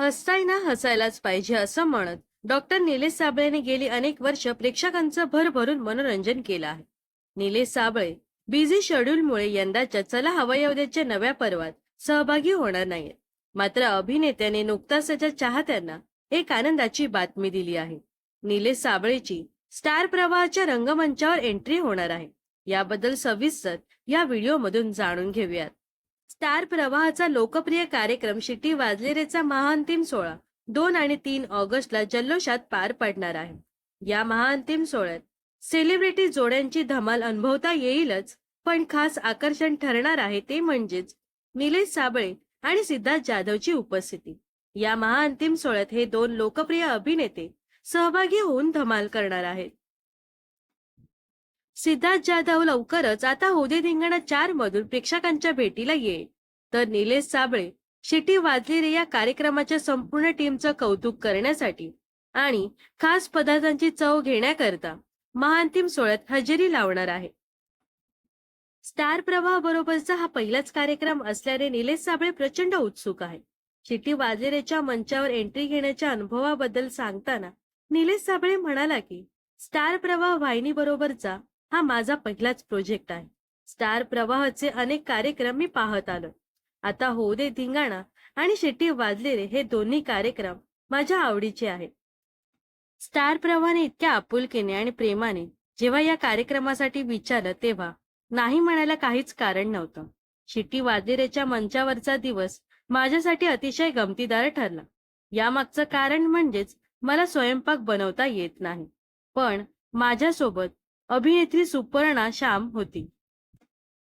हसतायना हसायलाच पाहिजे असं म्हणत डॉक्टर निलेश साबळेने गेली अनेक वर्ष प्रेक्षकांचं भरभरून मनोरंजन केलं आहे. निलेश साबळे बिझी शेड्यूलमुळे यंदाच्या चला हवाई नव्या पर्वात सहभागी होणार नाहीत. मात्र अभिनेत्याने नुकताच त्याच्या चाहत्यांना एक आनंदाची बातमी दिली आहे. निलेश साबळेची स्टार प्रवाहाच्या रंगमंचावर एंट्री होणार आहे. याबद्दल सविस्तर या व्हिडिओमधून जाणून घेऊयात. स्टार प्रवाहाचा लोकप्रिय कार्यक्रम शिटी वाजलेरेचा महाअंतिम सोहळा. दोन आणि तीन ऑगस्टला जल्लोषात पार पडणार आहे. या महाअंतिम सोहळ्यात सेलिब्रिटी जोड्यांची धमाल अनुभवता येईलच पण खास आकर्षण ठरणार आहे ते म्हणजेच निलेश साबळे आणि सिद्धार्थ जाधवची उपस्थिती. या महाअंतिम सोहळ्यात हे दोन लोकप्रिय अभिनेते सहभागी होऊन धमाल करणार आहेत. सिद्धार्थ जाधव लवकरच आता होदे धिंगाणा चार मधून प्रेक्षकांच्या भेटीला येईल. तर निलेश साबळे शिटी वाजली या कार्यक्रमाच्या संपूर्ण टीमचं कौतुक करण्यासाठी आणि खास पदार्थांची चव घेण्याकरता महाअंतिम सोहळ्यात हजेरी लावणार आहे. स्टार प्रवाह बरोबरचा हा पहिलाच कार्यक्रम असल्याने निलेश साबळे प्रचंड उत्सुक आहे शिटी वाजलेरेच्या मंचावर एंट्री घेण्याच्या अनुभवाबद्दल सांगताना निलेश साबळे म्हणाला की स्टार प्रवाह वाहिनी बरोबरचा हा माझा पहिलाच प्रोजेक्ट आहे. स्टार प्रवाहाचे अनेक कार्यक्रम मी पाहत आलो. आता होऊ दे धिंगाणा आणि शेट्टी वाजलेले हे दोन्ही कार्यक्रम माझ्या आवडीचे आहेत. स्टार प्रवाहाने इतक्या आपुलकीने आणि प्रेमाने जेव्हा या कार्यक्रमासाठी विचारलं तेव्हा नाही म्हणायला काहीच कारण नव्हतं. शिट्टी वाजलेरेच्या मंचावरचा दिवस माझ्यासाठी अतिशय गमतीदार ठरला. यामागचं कारण म्हणजेच मला स्वयंपाक बनवता येत नाही. पण माझ्यासोबत अभिनेत्री सुपर्णा श्याम होती.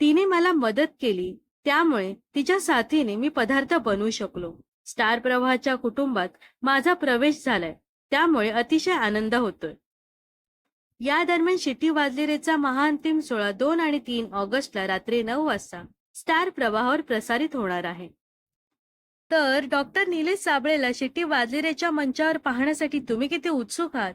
तिने मला मदत केली त्यामुळे तिच्या साथीने मी पदार्थ बनवू शकलो. स्टार प्रवाहाच्या कुटुंबात माझा प्रवेश झालाय त्यामुळे अतिशय आनंद होतोय. या दरम्यान शिटी वाजलेरेचा महाअंतिम सोहळा दोन आणि तीन ऑगस्टला रात्री नऊ वाजता स्टार प्रवाहावर प्रसारित होणार आहे. तर डॉक्टर निलेश साबळेला शिट्टी वाजलेरेच्या मंचावर पाहण्यासाठी तुम्ही किती उत्सुक आहात?